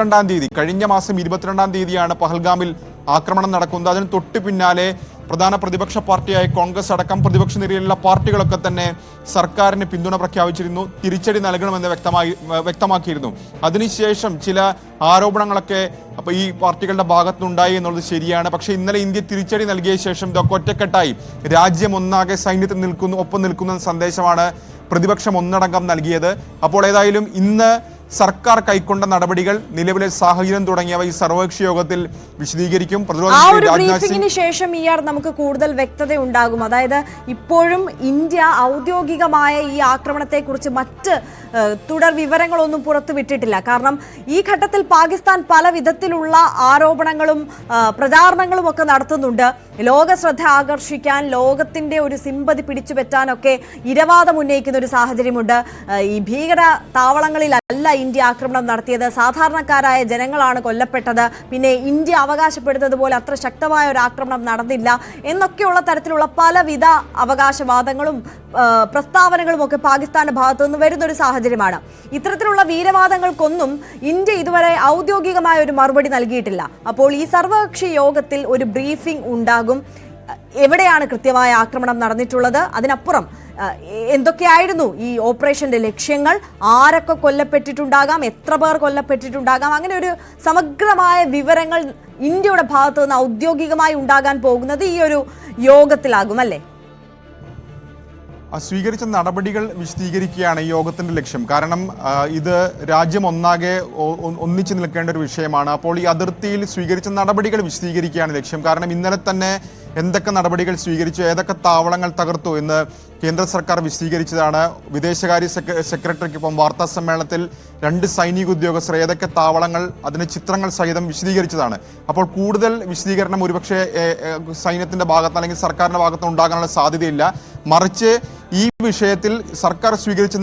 രണ്ടാം തീയതി കഴിഞ്ഞ മാസം ഇരുപത്തിരണ്ടാം തീയതിയാണ് പഹൽഗാമിൽ ആക്രമണം നടക്കുന്നത്. അതിന് തൊട്ട് പിന്നാലെ പ്രധാന പ്രതിപക്ഷ പാർട്ടിയായ കോൺഗ്രസ് അടക്കം പ്രതിപക്ഷ നിരയിലുള്ള പാർട്ടികളൊക്കെ തന്നെ സർക്കാരിന് പിന്തുണ പ്രഖ്യാപിച്ചിരുന്നു തിരിച്ചടി നൽകണമെന്ന് വ്യക്തമായി വ്യക്തമാക്കിയിരുന്നു. അതിനുശേഷം ചില ആരോപണങ്ങളൊക്കെ അപ്പൊ ഈ പാർട്ടികളുടെ ഭാഗത്തുനിന്നുണ്ടായി എന്നുള്ളത് ശരിയാണ്. പക്ഷെ ഇന്നലെ ഇന്ത്യ തിരിച്ചടി നൽകിയ ശേഷം ഇതൊക്കെ ഒറ്റക്കെട്ടായി. രാജ്യം ഒന്നാകെ സൈന്യത്തിൽ നിൽക്കുന്നു ഒപ്പം നിൽക്കുന്ന സന്ദേശമാണ് പ്രതിപക്ഷം ഒന്നടങ്കം നൽകിയത്. അപ്പോൾ ഏതായാലും ഇന്ന് സർക്കാർ കൈക്കൊണ്ട നടപടികൾ നിലവിലെ സാഹചര്യം തുടങ്ങിയവ ഈ സർവകക്ഷി യോഗത്തിൽ വിശദീകരിക്കും. പ്രതിരോധ ശേഷം ആർ നമുക്ക് കൂടുതൽ വ്യക്തത ഉണ്ടാകും. അതായത് ഇപ്പോഴും ഇന്ത്യ ഔദ്യോഗികമായ ഈ ആക്രമണത്തെ കുറിച്ച് മറ്റ് തുടർ വിവരങ്ങളൊന്നും പുറത്തു വിട്ടിട്ടില്ല. കാരണം ഈ ഘട്ടത്തിൽ പാകിസ്ഥാൻ പല വിധത്തിലുള്ള ആരോപണങ്ങളും പ്രചാരണങ്ങളും ഒക്കെ നടത്തുന്നുണ്ട്. ലോക ശ്രദ്ധ ആകർഷിക്കാൻ ലോകത്തിന്റെ ഒരു സിമ്പതി പിടിച്ചുപറ്റാനൊക്കെ ഇരവാദം ഉന്നയിക്കുന്ന ഒരു സാഹചര്യമുണ്ട്. ഈ ഭീകര താവളങ്ങളിലല്ല ഇന്ത്യ ആക്രമണം നടത്തിയത്. സാധാരണക്കാരായ ജനങ്ങളാണ് കൊല്ലപ്പെട്ടത്. പിന്നെ ഇന്ത്യ അവകാശപ്പെടുന്നത് പോലെ അത്ര ശക്തമായ ഒരു ആക്രമണം നടന്നില്ല എന്നൊക്കെയുള്ള തരത്തിലുള്ള പലവിധ അവകാശവാദങ്ങളും പ്രസ്താവനകളും ഒക്കെ പാകിസ്ഥാന്റെ ഭാഗത്തു നിന്ന് വരുന്ന ഒരു സാഹചര്യമാണ്. ഇത്തരത്തിലുള്ള വീരവാദങ്ങൾക്കൊന്നും ഇന്ത്യ ഇതുവരെ ഔദ്യോഗികമായ ഒരു മറുപടി നൽകിയിട്ടില്ല. അപ്പോൾ ഈ സർവകക്ഷി യോഗത്തിൽ ഒരു ബ്രീഫിംഗ് ഉണ്ടാകും. എവിടെയാണ് കൃത്യമായ ആക്രമണം നടന്നിട്ടുള്ളത്? അതിനപ്പുറം എന്തൊക്കെയായിരുന്നു ഈ ഓപ്പറേഷന്റെ ലക്ഷ്യങ്ങൾ? ആരൊക്കെ കൊല്ലപ്പെട്ടിട്ടുണ്ടാകാം? എത്ര പേർ കൊല്ലപ്പെട്ടിട്ടുണ്ടാകാം? അങ്ങനെ ഒരു സമഗ്രമായ വിവരങ്ങൾ ഇന്ത്യയുടെ ഭാഗത്തു നിന്ന് ഔദ്യോഗികമായി ഉണ്ടാകാൻ പോകുന്നത് ഈ ഒരു യോഗത്തിലാകും അല്ലേ? സ്വീകരിച്ച നടപടികൾ വിശദീകരിക്കുകയാണ് ഈ യോഗത്തിന്റെ ലക്ഷ്യം. കാരണം ഇത് രാജ്യം ഒന്നാകെ ഒന്നിച്ചു നിൽക്കേണ്ട ഒരു വിഷയമാണ്. അപ്പോൾ ഈ അതിർത്തിയിൽ സ്വീകരിച്ച നടപടികൾ വിശദീകരിക്കുകയാണ് ലക്ഷ്യം. കാരണം ഇന്നലെ തന്നെ എന്തൊക്കെ നടപടികൾ സ്വീകരിച്ചു ഏതൊക്കെ താവളങ്ങൾ തകർത്തു എന്ന് കേന്ദ്ര സർക്കാർ വിശദീകരിച്ചതാണ്. വിദേശകാര്യ സെക്ര- സെക്രട്ടറിക്കൊപ്പം വാർത്താ സമ്മേളനത്തിൽ രണ്ട് സൈനിക ഉദ്യോഗസ്ഥർ ഏതൊക്കെ താവളങ്ങൾ അതിന് ചിത്രങ്ങൾ സഹിതം വിശദീകരിച്ചതാണ്. അപ്പോൾ കൂടുതൽ വിശദീകരണം ഒരുപക്ഷെ സൈന്യത്തിന്റെ ഭാഗത്ത് അല്ലെങ്കിൽ സർക്കാരിന്റെ ഭാഗത്ത് ഉണ്ടാകാനുള്ള സാധ്യതയില്ല. മറിച്ച് ഈ വിഷയത്തിൽ സർക്കാർ സ്വീകരിച്ച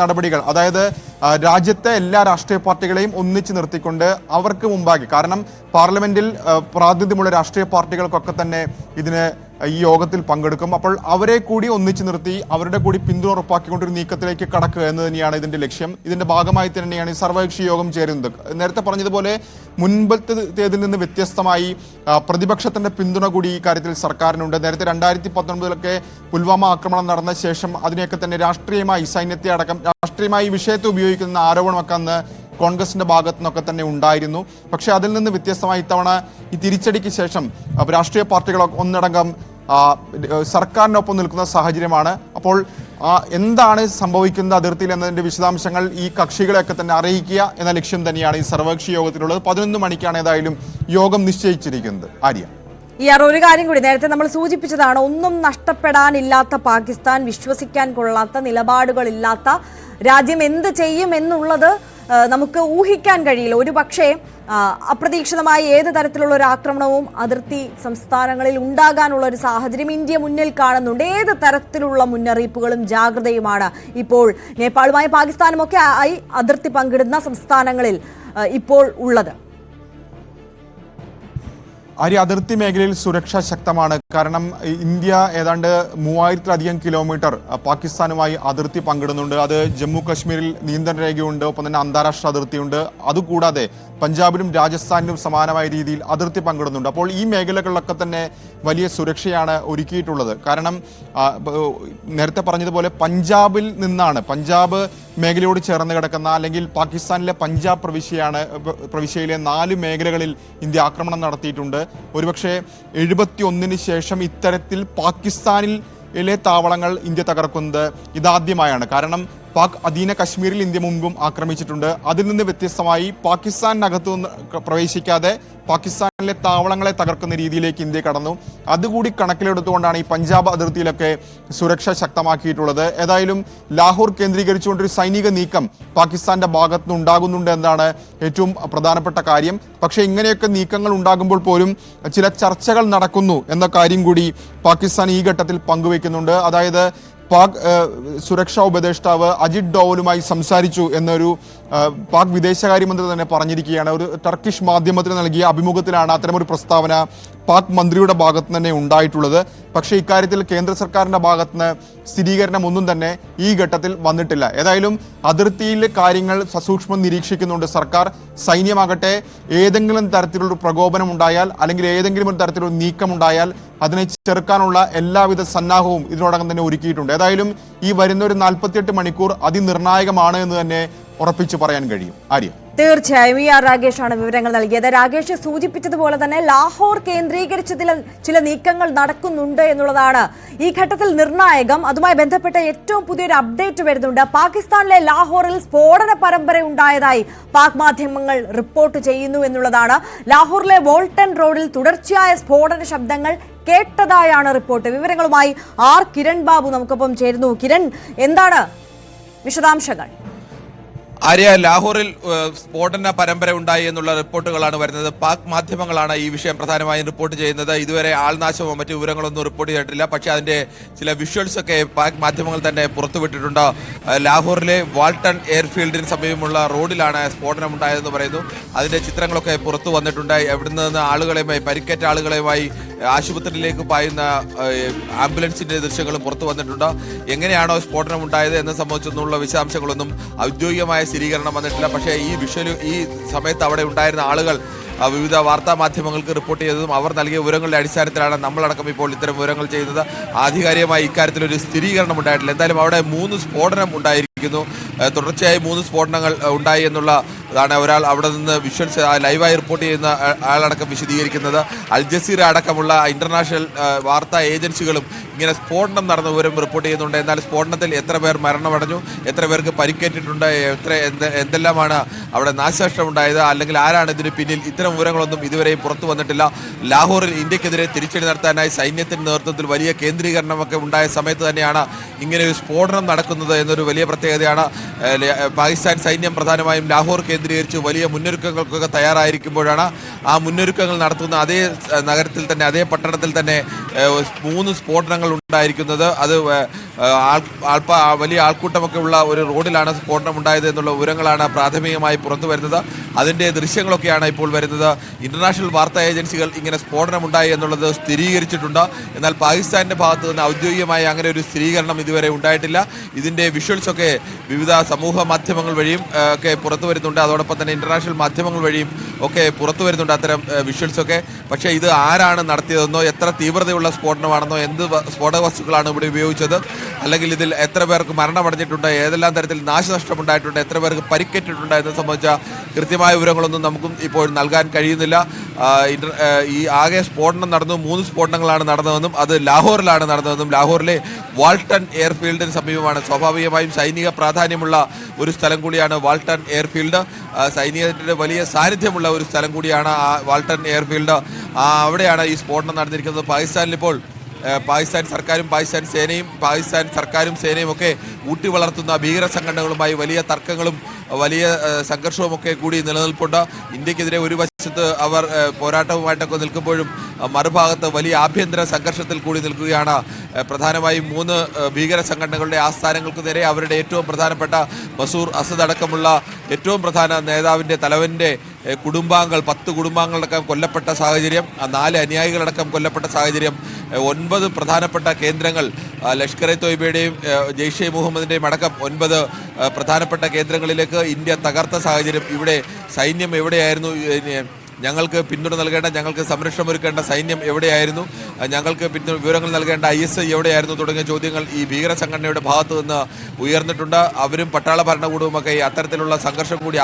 നടപടികൾ അതായത് രാജ്യത്തെ എല്ലാ രാഷ്ട്രീയ പാർട്ടികളെയും ഒന്നിച്ചു നിർത്തിക്കൊണ്ട് അവർക്ക് മുമ്പാകെ കാരണം പാർലമെന്റിൽ പ്രാതിനിധ്യമുള്ള രാഷ്ട്രീയ പാർട്ടികൾക്കൊക്കെ തന്നെ ഇതിന് ഈ യോഗത്തിൽ പങ്കെടുക്കും. അപ്പോൾ അവരെ കൂടി ഒന്നിച്ചു നിർത്തി അവരുടെ കൂടി പിന്തുണ ഉറപ്പാക്കിക്കൊണ്ടൊരു നീക്കത്തിലേക്ക് കടക്കുക എന്ന് തന്നെയാണ് ഇതിന്റെ ലക്ഷ്യം. ഇതിന്റെ ഭാഗമായി തന്നെയാണ് ഈ സർവകക്ഷി യോഗം ചേരുന്നത്. നേരത്തെ പറഞ്ഞതുപോലെ മുൻപത്തേതിൽ നിന്ന് വ്യത്യസ്തമായി പ്രതിപക്ഷത്തിന്റെ പിന്തുണ കൂടി ഈ കാര്യത്തിൽ സർക്കാരിനുണ്ട്. നേരത്തെ രണ്ടായിരത്തി പത്തൊൻപതിലൊക്കെ പുൽവാമ ആക്രമണം നടന്ന ശേഷം അതിനെയൊക്കെ തന്നെ രാഷ്ട്രീയമായി സൈന്യത്തെ അടക്കം രാഷ്ട്രീയമായി വിഷയത്തെ ഉപയോഗിക്കുന്ന ആരോപണമൊക്കെ അന്ന് കോൺഗ്രസിന്റെ ഭാഗത്തു നിന്നൊക്കെ തന്നെ ഉണ്ടായിരുന്നു. പക്ഷേ അതിൽ നിന്ന് വ്യത്യസ്തമായി ഇത്തവണ ഈ തിരിച്ചടിക്ക് ശേഷം രാഷ്ട്രീയ പാർട്ടികളൊക്കെ ഒന്നടങ്കം സർക്കാരിനൊപ്പം നിൽക്കുന്ന സാഹചര്യമാണ്. അപ്പോൾ എന്താണ് സംഭവിക്കുന്നത് അതിർത്തിയിൽ എന്നതിന്റെ വിശദാംശങ്ങൾ ഈ കക്ഷികളെയൊക്കെ തന്നെ അറിയിക്കുക എന്ന ലക്ഷ്യം തന്നെയാണ് ഈ സർവകക്ഷി യോഗത്തിലുള്ളത്. പതിനൊന്ന് മണിക്കാണ് ഏതായാലും യോഗം നിശ്ചയിച്ചിരിക്കുന്നത്. ആര്യ. ഈ ഒരു കാര്യം കൂടി. നേരത്തെ നമ്മൾ സൂചിപ്പിച്ചതാണ് ഒന്നും നഷ്ടപ്പെടാനില്ലാത്ത പാകിസ്ഥാൻ വിശ്വസിക്കാൻ കൊള്ളാത്ത നിലപാടുകളില്ലാത്ത രാജ്യം എന്ത് ചെയ്യും എന്നുള്ളത് നമുക്ക് ഊഹിക്കാൻ കഴിയില്ല. ഒരു പക്ഷേ അപ്രതീക്ഷിതമായ ഏത് തരത്തിലുള്ള ഒരു ആക്രമണവും അതിർത്തി സംസ്ഥാനങ്ങളിൽ ഉണ്ടാകാനുള്ള ഒരു സാഹചര്യം ഇന്ത്യ മുന്നിൽ കാണുന്നുണ്ട്. ഏത് തരത്തിലുള്ള മുന്നറിയിപ്പുകളും ജാഗ്രതയുമാണ് ഇപ്പോൾ നേപ്പാളുമായി പാകിസ്ഥാനുമൊക്കെ ആയി അതിർത്തി പങ്കിടുന്ന സംസ്ഥാനങ്ങളിൽ ഇപ്പോൾ ഉള്ളത്. ആര്യ അതിർത്തി മേഖലയിൽ സുരക്ഷ ശക്തമാണ്. കാരണം ഇന്ത്യ ഏതാണ്ട് മൂവായിരത്തിലധികം കിലോമീറ്റർ പാകിസ്ഥാനുമായി അതിർത്തി പങ്കിടുന്നുണ്ട്. അത് ജമ്മു കശ്മീരിൽ നിയന്ത്രണ രേഖയുണ്ട് ഒപ്പം തന്നെ അന്താരാഷ്ട്ര അതിർത്തിയുണ്ട്. അതുകൂടാതെ പഞ്ചാബിലും രാജസ്ഥാനിലും സമാനമായ രീതിയിൽ അതിർത്തി പങ്കിടുന്നുണ്ട്. അപ്പോൾ ഈ മേഖലകളിലൊക്കെ തന്നെ വലിയ സുരക്ഷയാണ് ഒരുക്കിയിട്ടുള്ളത്. കാരണം നേരത്തെ പറഞ്ഞതുപോലെ പഞ്ചാബിൽ നിന്നാണ്. പഞ്ചാബ് മേഖലയോട് ചേർന്ന് കിടക്കുന്ന അല്ലെങ്കിൽ പാകിസ്ഥാനിലെ പഞ്ചാബ് പ്രവിശ്യയാണ് പ്രവിശ്യയിലെ നാല് മേഖലകളിൽ ഇന്ത്യ ആക്രമണം നടത്തിയിട്ടുണ്ട്. ഒരുപക്ഷെ എഴുപത്തി ഒന്നിന് ശേഷം ഇത്തരത്തിൽ പാകിസ്ഥാനിൽ ിലെ താവളങ്ങൾ ഇന്ത്യ തകർക്കുന്നത് ഇതാദ്യമായാണ്. കാരണം പാക് അധീന കശ്മീരിൽ ഇന്ത്യ മുമ്പും ആക്രമിച്ചിട്ടുണ്ട്. അതിൽ നിന്ന് വ്യത്യസ്തമായി പാകിസ്ഥാനിനകത്തു നിന്ന് പ്രവേശിക്കാതെ പാകിസ്ഥാനിലെ താവളങ്ങളെ തകർക്കുന്ന രീതിയിലേക്ക് ഇന്ത്യ കടന്നു. അതുകൂടി കണക്കിലെടുത്തുകൊണ്ടാണ് ഈ പഞ്ചാബ് അതിർത്തിയിലൊക്കെ സുരക്ഷ ശക്തമാക്കിയിട്ടുള്ളത്. ഏതായാലും ലാഹോർ കേന്ദ്രീകരിച്ചുകൊണ്ടൊരു സൈനിക നീക്കം പാകിസ്ഥാന്റെ ഭാഗത്തുനിന്ന് ഉണ്ടാകുന്നുണ്ട് എന്നാണ് ഏറ്റവും പ്രധാനപ്പെട്ട കാര്യം. പക്ഷേ ഇങ്ങനെയൊക്കെ നീക്കങ്ങൾ ഉണ്ടാകുമ്പോൾ പോലും ചില ചർച്ചകൾ നടക്കുന്നു എന്ന കാര്യം കൂടി പാകിസ്ഥാൻ ഈ ഘട്ടത്തിൽ പങ്കുവയ്ക്കുന്നുണ്ട്. അതായത് പാക് സുരക്ഷാ ഉപദേഷ്ടാവ് അജിത് ഡോവലുമായി സംസാരിച്ചു എന്നൊരു പാക് വിദേശകാര്യമന്ത്രി തന്നെ പറഞ്ഞിരിക്കുകയാണ്. ഒരു ടർക്കിഷ് മാധ്യമത്തിന് നൽകിയ അഭിമുഖത്തിലാണ് അത്തരമൊരു പ്രസ്താവന പാക് മന്ത്രിയുടെ ഭാഗത്ത് തന്നെ ഉണ്ടായിട്ടുള്ളത്. പക്ഷേ ഇക്കാര്യത്തിൽ കേന്ദ്ര സർക്കാരിന്റെ ഭാഗത്തുനിന്ന് സ്ഥിരീകരണം ഒന്നും തന്നെ ഈ ഘട്ടത്തിൽ വന്നിട്ടില്ല. ഏതായാലും അതിർത്തിയിൽ കാര്യങ്ങൾ സസൂക്ഷ്മം നിരീക്ഷിക്കുന്നുണ്ട്. സർക്കാർ സൈന്യമാകട്ടെ ഏതെങ്കിലും തരത്തിലുള്ള പ്രകോപനം ഉണ്ടായാൽ അല്ലെങ്കിൽ ഏതെങ്കിലും ഒരു തരത്തിലുള്ള നീക്കം ഉണ്ടായാൽ അതിനെ ചെറുക്കാനുള്ള എല്ലാവിധ സന്നാഹവും ഇതിനോടകം തന്നെ ഒരുക്കിയിട്ടുണ്ട്. ഏതായാലും ഈ വരുന്ന ഒരു നാൽപ്പത്തിയെട്ട് മണിക്കൂർ അതിനിർണായകമാണ് എന്ന് തന്നെ ഉറപ്പിച്ചു പറയാൻ കഴിയും. ആര്യ? തീർച്ചയായും ഇ ആർ രാഗേഷാണ് വിവരങ്ങൾ നൽകിയത്. രാഗേഷ് സൂചിപ്പിച്ചതുപോലെ തന്നെ ലാഹോർ കേന്ദ്രീകരിച്ച് ചില ചില നീക്കങ്ങൾ നടക്കുന്നുണ്ട് എന്നുള്ളതാണ് ഈ ഘട്ടത്തിൽ നിർണായകം. അതുമായി ബന്ധപ്പെട്ട ഏറ്റവും പുതിയൊരു അപ്ഡേറ്റ് വരുന്നുണ്ട്. പാകിസ്ഥാനിലെ ലാഹോറിൽ സ്ഫോടന പരമ്പര ഉണ്ടായതായി പാക് മാധ്യമങ്ങൾ റിപ്പോർട്ട് ചെയ്യുന്നു എന്നുള്ളതാണ്. ലാഹോറിലെ വോൾട്ടൺ റോഡിൽ തുടർച്ചയായ സ്ഫോടന ശബ്ദങ്ങൾ കേട്ടതായാണ് റിപ്പോർട്ട്. വിവരങ്ങളുമായി ആർ കിരൺ ബാബു നമുക്കൊപ്പം ചേരുന്നു. കിരൺ എന്താണ് വിശദാംശങ്ങൾ? ആര്യ ലാഹോറിൽ സ്ഫോടന പരമ്പര ഉണ്ടായി എന്നുള്ള റിപ്പോർട്ടുകളാണ് വരുന്നത്. പാക് മാധ്യമങ്ങളാണ് ഈ വിഷയം പ്രധാനമായും റിപ്പോർട്ട് ചെയ്യുന്നത്. ഇതുവരെ ആൾനാശമോ മറ്റു വിവരങ്ങളൊന്നും റിപ്പോർട്ട് ചെയ്തിട്ടില്ല. പക്ഷേ അതിന്റെ ചില വിഷ്വൽസ് ഒക്കെ പാക് മാധ്യമങ്ങൾ തന്നെ പുറത്തുവിട്ടിട്ടുണ്ട്. ലാഹോറിലെ വാൾട്ടൺ എയർഫീൽഡിന് സമീപമുള്ള റോഡിലാണ് സ്ഫോടനം ഉണ്ടായതെന്ന് പറയുന്നു. അതിന്റെ ചിത്രങ്ങളൊക്കെ പുറത്തു വന്നിട്ടുണ്ട്. എവിടുന്ന് നിന്ന് ആളുകളെയുമായി പരിക്കേറ്റ ആളുകളെയുമായി ആശുപത്രിയിലേക്ക് പായുന്ന ആംബുലൻസിന്റെ ദൃശ്യങ്ങളും പുറത്തു വന്നിട്ടുണ്ട്. എങ്ങനെയാണോ സ്ഫോടനം ഉണ്ടായത് എന്നെ സംബന്ധിച്ചൊന്നുള്ള വിശദാംശങ്ങളൊന്നും ഔദ്യോഗികമായ സ്ഥിരീകരണം വന്നിട്ടില്ല. പക്ഷേ ഈ വിഷ്വൽ ഈ സമയത്ത് അവിടെ ഉണ്ടായിരുന്ന ആളുകൾ വിവിധ വാർത്താ മാധ്യമങ്ങൾക്ക് റിപ്പോർട്ട് ചെയ്തതും അവർ നൽകിയ വിവരങ്ങളുടെ അടിസ്ഥാനത്തിലാണ് നമ്മളടക്കം ഇപ്പോൾ ഇത്തരം വിവരങ്ങൾ ചെയ്യുന്നത് ആധികാരികമായി ഇക്കാര്യത്തിൽ ഒരു സ്ഥിരീകരണം ഉണ്ടായിട്ടില്ല. എന്തായാലും അവിടെ മൂന്ന് സ്ഫോടനം ഉണ്ടായിരിക്കുന്നു. ഏഹ്, തുടർച്ചയായി മൂന്ന് സ്ഫോടനങ്ങൾ ഉണ്ടായി എന്നുള്ള അതാണ് ഒരാൾ അവിടെ നിന്ന് വിഷ്വൽസ് ലൈവായി റിപ്പോർട്ട് ചെയ്യുന്ന ആളടക്കം വിശദീകരിക്കുന്നത്. അൽ ജസീറ അടക്കമുള്ള ഇന്റർനാഷണൽ വാർത്താ ഏജൻസികളും ഇങ്ങനെ സ്ഫോടനം നടന്ന വിവരം റിപ്പോർട്ട് ചെയ്യുന്നുണ്ട്. എന്നാൽ സ്ഫോടനത്തിൽ എത്ര പേർ മരണമടഞ്ഞു എത്ര പേർക്ക് പരിക്കേറ്റിട്ടുണ്ട് എത്ര എന്ത് എന്തെല്ലാമാണ് അവിടെ നാശനഷ്ടം ഉണ്ടായത് അല്ലെങ്കിൽ ആരാണ് ഇതിന് പിന്നിൽ? ഇത്തരം വിവരങ്ങളൊന്നും ഇതുവരെയും പുറത്തു വന്നിട്ടില്ല. ലാഹോറിൽ ഇന്ത്യക്കെതിരെ തിരിച്ചടി നടത്താനായി സൈന്യത്തിന്റെ നേതൃത്വത്തിൽ വലിയ കേന്ദ്രീകരണമൊക്കെ ഉണ്ടായ സമയത്ത് തന്നെയാണ് ഇങ്ങനെ ഒരു സ്ഫോടനം നടക്കുന്നത് എന്നൊരു വലിയ പ്രത്യേകതയാണ്. പാകിസ്ഥാൻ സൈന്യം പ്രധാനമായും ലാഹോർ കേന്ദ്രീകരിച്ച് വലിയ മുന്നൊരുക്കങ്ങൾക്കൊക്കെ തയ്യാറായിരിക്കുമ്പോഴാണ് ആ മുന്നൊരുക്കങ്ങൾ നടത്തുന്ന അതേ നഗരത്തിൽ തന്നെ അതേ പട്ടണത്തിൽ തന്നെ മൂന്ന് സ്ഫോടനങ്ങൾ ഉണ്ടായിരിക്കുന്നത്. അത് ആൾപ്പ വലിയ ആൾക്കൂട്ടമൊക്കെ ഉള്ള ഒരു റോഡിലാണ് സ്ഫോടനം ഉണ്ടായത് എന്നുള്ള വിവരങ്ങളാണ് പ്രാഥമികമായി പുറത്തു വരുന്നത്. അതിന്റെ ദൃശ്യങ്ങളൊക്കെയാണ് ഇപ്പോൾ വരുന്നത്. ഇന്റർനാഷണൽ വാർത്താ ഏജൻസികൾ ഇങ്ങനെ സ്ഫോടനം ഉണ്ടായി എന്നുള്ളത് സ്ഥിരീകരിച്ചിട്ടുണ്ട്. എന്നാൽ പാകിസ്ഥാന്റെ ഭാഗത്തു നിന്ന് ഔദ്യോഗികമായി അങ്ങനെ ഒരു സ്ഥിരീകരണം ഇതുവരെ ഉണ്ടായിട്ടില്ല. ഇതിന്റെ വിഷ്വൽസൊക്കെ വിവിധ സമൂഹ മാധ്യമങ്ങൾ വഴിയും ഒക്കെ പുറത്തു വരുന്നുണ്ട്. അതോടൊപ്പം തന്നെ ഇന്റർനാഷണൽ മാധ്യമങ്ങൾ വഴിയും ഒക്കെ പുറത്തു വരുന്നുണ്ട് അത്തരം വിഷ്വൽസൊക്കെ പക്ഷേ ഇത് ആരാണ് നടത്തിയതെന്നോ എത്ര തീവ്രതയുള്ള സ്ഫോടനമാണെന്നോ എന്ത് സ്ഫോടക വസ്തുക്കളാണ് ഇവിടെ ഉപയോഗിച്ചത്? അല്ലെങ്കിൽ ഇതിൽ എത്ര പേർക്ക് മരണമടഞ്ഞിട്ടുണ്ട് ഏതെല്ലാം തരത്തിൽ നാശനഷ്ടമുണ്ടായിട്ടുണ്ട് എത്ര പേർക്ക് പരിക്കേറ്റിട്ടുണ്ട് എന്ന് സംബന്ധിച്ച കൃത്യമായ വിവരങ്ങളൊന്നും നമുക്കും ഇപ്പോൾ നൽകാൻ കഴിയുന്നില്ല. ഈ ആകെ സ്ഫോടനം നടന്നു മൂന്ന് സ്ഫോടനങ്ങളാണ് നടന്നതെന്നും അത് ലാഹോറിലാണ് നടന്നതെന്നും ലാഹോറിലെ വാൾട്ടൺ എയർഫീൽഡിന് സമീപമാണ്. സ്വാഭാവികമായും സൈനിക പ്രാധാന്യമുള്ള ഒരു സ്ഥലം കൂടിയാണ് വാൾട്ടൺ എയർഫീൽഡ്. സൈനികത്തിന്റെ വലിയ സാന്നിധ്യമുള്ള ഒരു സ്ഥലം കൂടിയാണ് ആ വാൾട്ടൺ എയർഫീൽഡ്. അവിടെയാണ് ഈ സ്ഫോടനം നടന്നിരിക്കുന്നത്. പാകിസ്ഥാനിൽ ഇപ്പോൾ പാകിസ്ഥാൻ സർക്കാരും പാകിസ്ഥാൻ സേനയും പാകിസ്ഥാൻ സർക്കാരും സേനയും ഒക്കെ ഊട്ടി വളർത്തുന്ന ഭീകര സംഘടനകളുമായി വലിയ തർക്കങ്ങളും വലിയ സംഘർഷവും ഒക്കെ കൂടി നിലനിൽപ്പുണ്ട്. ഇന്ത്യക്കെതിരെ ഒരു വശത്ത് അവർ പോരാട്ടവുമായിട്ടൊക്കെ നിൽക്കുമ്പോഴും മറുഭാഗത്ത് വലിയ ആഭ്യന്തര സംഘർഷത്തിൽ കൂടി നിൽക്കുകയാണ് പ്രധാനമായും മൂന്ന് ഭീകര സംഘടനകളുടെ ആസ്ഥാനങ്ങൾക്ക് നേരെ അവരുടെ ഏറ്റവും പ്രധാനപ്പെട്ട മസൂർ അസദ് അടക്കമുള്ള ഏറ്റവും പ്രധാന നേതാവിന്റെ തലവന്റെ കുടുംബാംഗങ്ങൾ പത്ത് കുടുംബാംഗങ്ങളടക്കം കൊല്ലപ്പെട്ട സാഹചര്യം നാല് അനുയായികളടക്കം കൊല്ലപ്പെട്ട സാഹചര്യം ഒൻപത് പ്രധാനപ്പെട്ട കേന്ദ്രങ്ങൾ ലഷ്കർ എ തോയ്ബയുടെയും ജെയ്ഷെ മുഹമ്മദിന്റെയും അടക്കം ഒൻപത് പ്രധാനപ്പെട്ട കേന്ദ്രങ്ങളിലേക്ക് ഇന്ത്യ തകർത്ത സാഹചര്യം ഇവിടെ സൈന്യം എവിടെയായിരുന്നു? ഞങ്ങൾക്ക് പിന്തുണ നൽകേണ്ട ഞങ്ങൾക്ക് സംരക്ഷണം ഒരുക്കേണ്ട സൈന്യം എവിടെയായിരുന്നു? ഞങ്ങൾക്ക് പിന്തുണ വിവരങ്ങൾ നൽകേണ്ട ഐ എസ് ഐ എവിടെയായിരുന്നു തുടങ്ങിയ ചോദ്യങ്ങൾ ഈ ഭീകര സംഘടനയുടെ ഭാഗത്തു നിന്ന് ഉയർന്നിട്ടുണ്ട്. അവരും പട്ടാള ഭരണകൂടവുമൊക്കെ ഈ അത്തരത്തിലുള്ള സംഘർഷം കൂടി